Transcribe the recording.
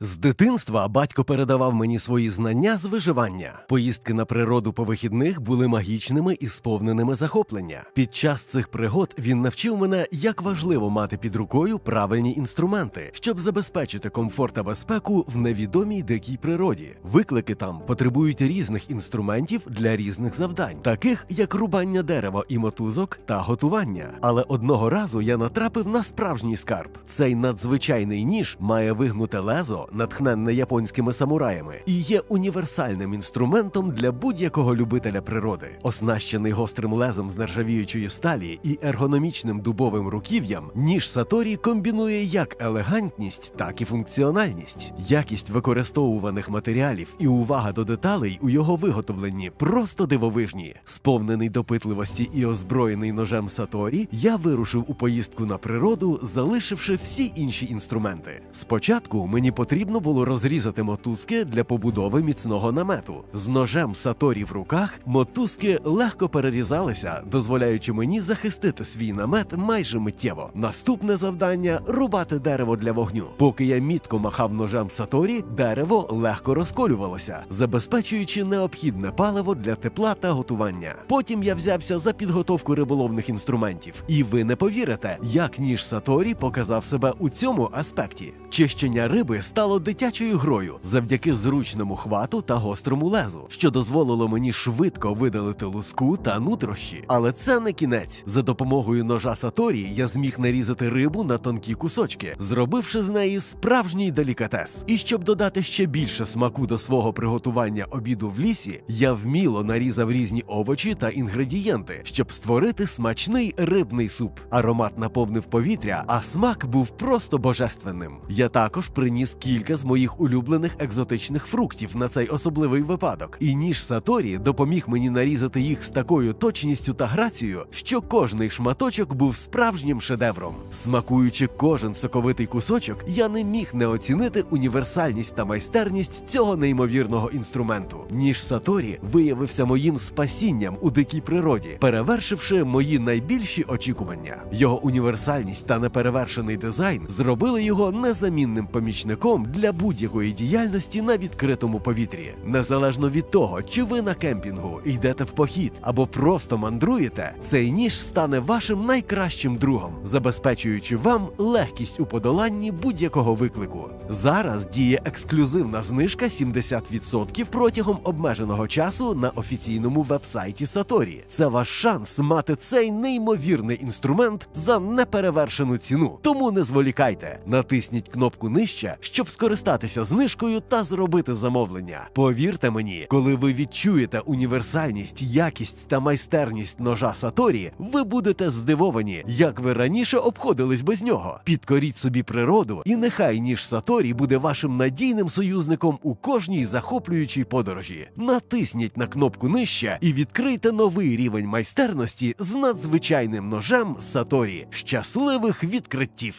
З дитинства батько передавав мені свої знання з виживання. Поїздки на природу по вихідних були магічними і сповненими захоплення. Під час цих пригод він навчив мене, як важливо мати під рукою правильні інструменти, щоб забезпечити комфорт та безпеку в невідомій дикій природі. Виклики там потребують різних інструментів для різних завдань, таких як рубання дерева і мотузок та готування. Але одного разу я натрапив на справжній скарб. Цей надзвичайний ніж має вигнуте лезо натхненне японськими самураями, і є універсальним інструментом для будь-якого любителя природи, оснащений гострим лезом з нержавіючої сталі і ергономічним дубовим руків'ям. Ніж Саторі комбінує як елегантність, так і функціональність, якість використовуваних матеріалів і увага до деталей у його виготовленні просто дивовижні. Сповнений допитливості і озброєний ножем Саторі, я вирушив у поїздку на природу, залишивши всі інші інструменти. Спочатку мені потрібно потрібно було розрізати мотузки для побудови міцного намету. З ножем Саторі в руках мотузки легко перерізалися, дозволяючи мені захистити свій намет майже миттєво. Наступне завдання рубати дерево для вогню. Поки я мітко махав ножем Саторі, дерево легко розколювалося, забезпечуючи необхідне паливо для тепла та готування. Потім я взявся за підготовку риболовних інструментів, і ви не повірите, як ніж Саторі показав себе у цьому аспекті. Чищення риби стало дитячою грою завдяки зручному хвату та гострому лезу, що дозволило мені швидко видалити луску та нутрощі. Але це не кінець. За допомогою ножа Саторі я зміг нарізати рибу на тонкі кусочки, зробивши з неї справжній делікатес. І щоб додати ще більше смаку до свого приготування обіду в лісі, я вміло нарізав різні овочі та інгредієнти, щоб створити смачний рибний суп. Аромат наповнив повітря, а смак був просто божественним. Я також приніс кілька з моїх улюблених екзотичних фруктів на цей особливий випадок. І ніж Саторі допоміг мені нарізати їх з такою точністю та грацією, що кожний шматочок був справжнім шедевром. Смакуючи кожен соковитий кусочок, я не міг не оцінити універсальність та майстерність цього неймовірного інструменту. Ніж Саторі виявився моїм спасінням у дикій природі, перевершивши мої найбільші очікування. Його універсальність та неперевершений дизайн зробили його незамінним помічником для будь-якої діяльності на відкритому повітрі, незалежно від того, чи ви на кемпінгу йдете в похід або просто мандруєте, цей ніж стане вашим найкращим другом, забезпечуючи вам легкість у подоланні будь-якого виклику. Зараз діє ексклюзивна знижка 70% протягом обмеженого часу на офіційному вебсайті Саторі. Це ваш шанс мати цей неймовірний інструмент за неперевершену ціну. Тому не зволікайте, натисніть кнопку нижче, щоб скористатися знижкою та зробити замовлення. Повірте мені, коли ви відчуєте універсальність, якість та майстерність ножа Саторі, ви будете здивовані, як ви раніше обходились без нього. Підкоріть собі природу, і нехай ніж Саторі буде вашим надійним союзником у кожній захоплюючій подорожі. Натисніть на кнопку нижче і відкрийте новий рівень майстерності з надзвичайним ножем Саторі. Щасливих відкриттів!